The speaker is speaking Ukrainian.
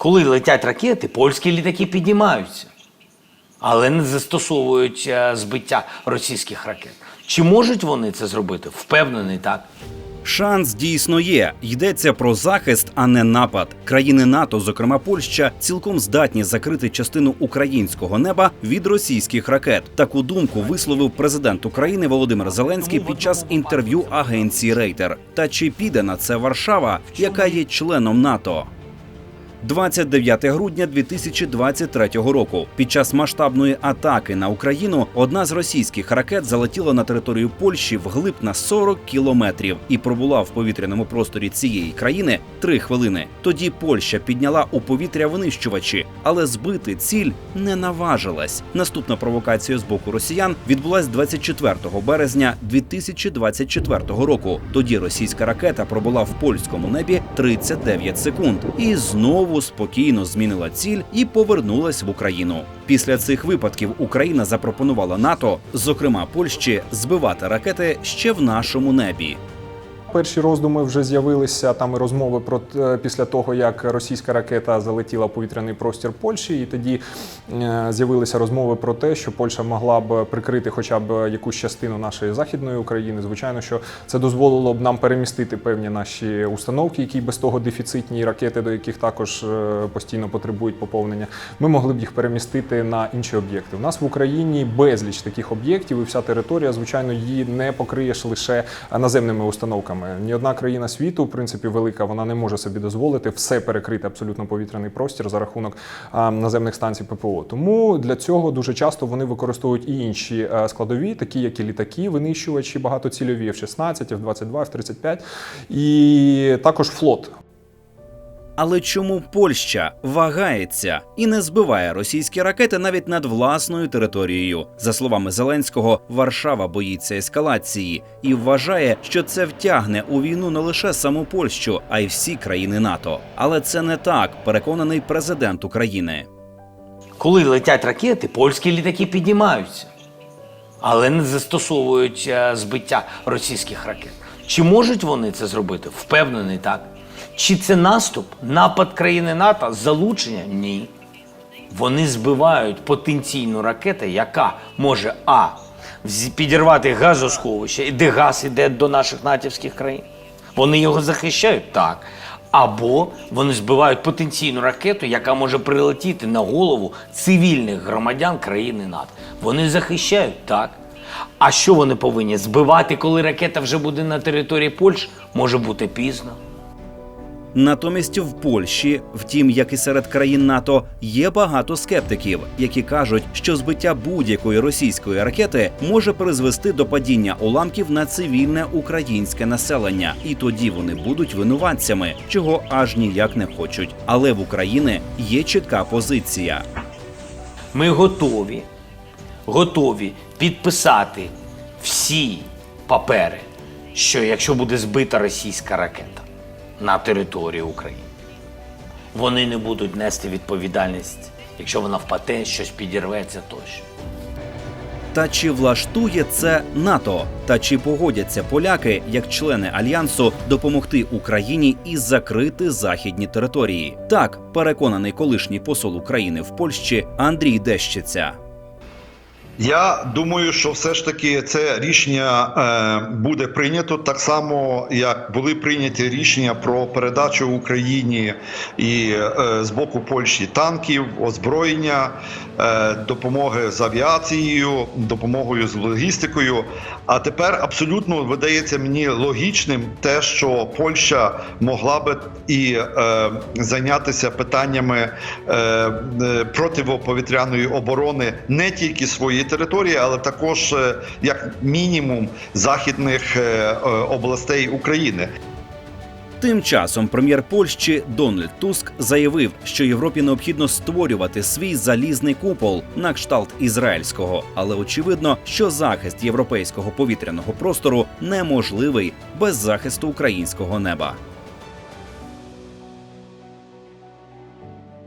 Коли летять ракети, польські літаки піднімаються, але не застосовують е, збиття російських ракет. Чи можуть вони це зробити? Впевнений так. Шанс дійсно є. Йдеться про захист, а не напад. Країни НАТО, зокрема Польща, цілком здатні закрити частину українського неба від російських ракет. Таку думку висловив президент України Володимир Зеленський під час інтерв'ю агенції Рейтер. Та чи піде на це Варшава, яка є членом НАТО? 29 грудня 2023 року. Під час масштабної атаки на Україну одна з російських ракет залетіла на територію Польщі вглиб на 40 кілометрів і пробула в повітряному просторі цієї країни три хвилини. Тоді Польща підняла у повітря винищувачі, але збити ціль не наважилась. Наступна провокація з боку росіян відбулась 24 березня 2024 року. Тоді російська ракета пробула в польському небі 39 секунд і знову спокійно змінила ціль і повернулась в Україну. Після цих випадків Україна запропонувала НАТО, зокрема Польщі, збивати ракети ще в нашому небі. Перші роздуми вже з'явилися там і розмови про е, після того, як російська ракета залетіла в повітряний простір Польщі, і тоді е, з'явилися розмови про те, що Польща могла б прикрити хоча б якусь частину нашої західної України. Звичайно, що це дозволило б нам перемістити певні наші установки, які без того дефіцитні ракети, до яких також е, постійно потребують поповнення. Ми могли б їх перемістити на інші об'єкти. У нас в Україні безліч таких об'єктів, і вся територія, звичайно, її не покриєш лише наземними установками. Ні одна країна світу, в принципі, велика, вона не може собі дозволити все перекрити абсолютно повітряний простір за рахунок наземних станцій ППО. Тому для цього дуже часто вони використовують і інші е, складові, такі як і літаки, винищувачі багатоцільові F-16, F-22, F-35 і також флот. Але чому Польща вагається і не збиває російські ракети навіть над власною територією? За словами Зеленського, Варшава боїться ескалації і вважає, що це втягне у війну не лише саму Польщу, а й всі країни НАТО. Але це не так, переконаний президент України. Коли летять ракети, польські літаки піднімаються, але не застосовують е, збиття російських ракет. Чи можуть вони це зробити? Впевнений так. Чи це наступ, напад країни НАТО, залучення? Ні. Вони збивають потенційну ракету, яка може А. Підірвати газосховище, де газ іде до наших натівських країн. Вони його захищають так. Або вони збивають потенційну ракету, яка може прилетіти на голову цивільних громадян країни НАТО. Вони захищають так. А що вони повинні? Збивати, коли ракета вже буде на території Польщі, може бути пізно. Натомість в Польщі, втім, як і серед країн НАТО, є багато скептиків, які кажуть, що збиття будь-якої російської ракети може призвести до падіння уламків на цивільне українське населення, і тоді вони будуть винуватцями, чого аж ніяк не хочуть. Але в Україні є чітка позиція. Ми готові, готові підписати всі папери, що якщо буде збита російська ракета на території України, вони не будуть нести відповідальність, якщо вона впаде, щось підірветься тощо. Та чи влаштує це НАТО? Та чи погодяться поляки як члени альянсу допомогти Україні і закрити західні території? Так переконаний колишній посол України в Польщі Андрій Дещиця. Я думаю, що все ж таки це рішення е, буде прийнято так само, як були прийняті рішення про передачу Україні і е, з боку Польщі танків, озброєння, е, допомоги з авіацією, допомогою з логістикою. А тепер абсолютно видається мені логічним те, що Польща могла би і зайнятися питаннями противоповітряної оборони не тільки своєї території, але також е, як мінімум західних е, е, областей України. Тим часом прем'єр Польщі Дональд Туск заявив, що Європі необхідно створювати свій залізний купол на кшталт ізраїльського, але очевидно, що захист європейського повітряного простору неможливий без захисту українського неба.